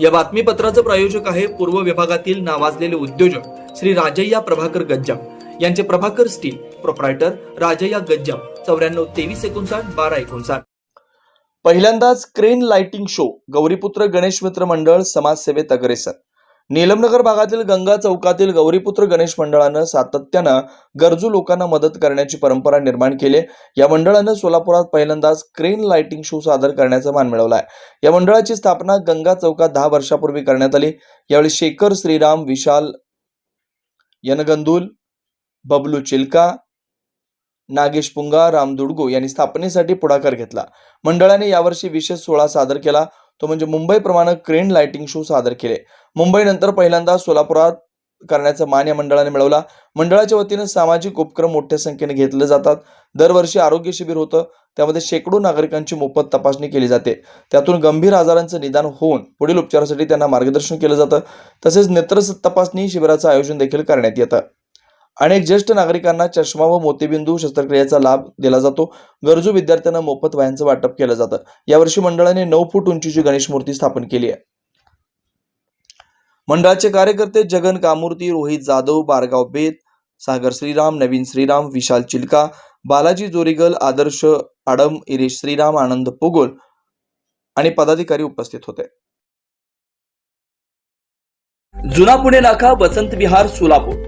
या बातमीपत्राचं प्रायोजक आहे पूर्व विभागातील नावाजलेले उद्योजक श्री राजय्या प्रभाकर गज्जाम. यांचे प्रभाकर स्टील प्रोप्रायटर राजय्या गज्जाम. चौऱ्याण्णव तेवीस एकोणसाठ बारा एकोणसाठ. पहिल्यांदाच crane lighting show Gauriputra Ganesh Mitra Mandal समाजसेवेत अग्रेसर. नीलमनगर भागातील गंगा चौकातील गौरीपुत्र गणेश मंडळानं सातत्यानं गरजू लोकांना मदत करण्याची परंपरा निर्माण केली या मंडळानं सोलापुरात पहिल्यांदाच क्रेन लाइटिंग शो सादर करण्याचा मान मिळवला आहे. या मंडळाची स्थापना गंगा चौकात दहा वर्षापूर्वी करण्यात आली. यावेळी शेखर श्रीराम विशाल यनगंदुल बबलू चिल्का नागेश पुंगा राम दुडगो यांनी स्थापनेसाठी पुढाकार घेतला. मंडळाने यावर्षी विशेष सोहळा सादर केला. तो म्हणजे मुंबईप्रमाणे क्रेन लाइटिंग शो सादर केले. मुंबईनंतर पहिल्यांदा सोलापुरात करण्याचा मान या मंडळाने मिळवला. मंडळाच्या वतीनं सामाजिक उपक्रम मोठ्या संख्येने घेतले जातात. दरवर्षी आरोग्य शिबिर होतं. त्यामध्ये शेकडो नागरिकांची मोफत तपासणी केली जाते. त्यातून गंभीर आजारांचं निदान होऊन पुढील उपचारासाठी त्यांना मार्गदर्शन केलं जातं. तसेच नेत्र तपासणी शिबिराचं आयोजन देखील करण्यात येतं. अनेक ज्येष्ठ नागरिकांना चष्मा व मोतीबिंदू शस्त्रक्रियेचा लाभ दिला जातो. गरजू विद्यार्थ्यांना मोफत वयांचं वाटप केलं जातं. यावर्षी मंडळाने नऊ फूट उंचीची गणेश मूर्ती स्थापन केली आहे. मंडळाचे कार्यकर्ते जगन कामूर्ती रोहित जाधव बारगाव बेत सागर श्रीराम नवीन श्रीराम विशाल चिलका बालाजी जोरीगल आदर्श आडम इरेश श्रीराम आनंद पोगोल आणि पदाधिकारी उपस्थित होते. जुना पुणे नाका वसंत विहार सोलापूर.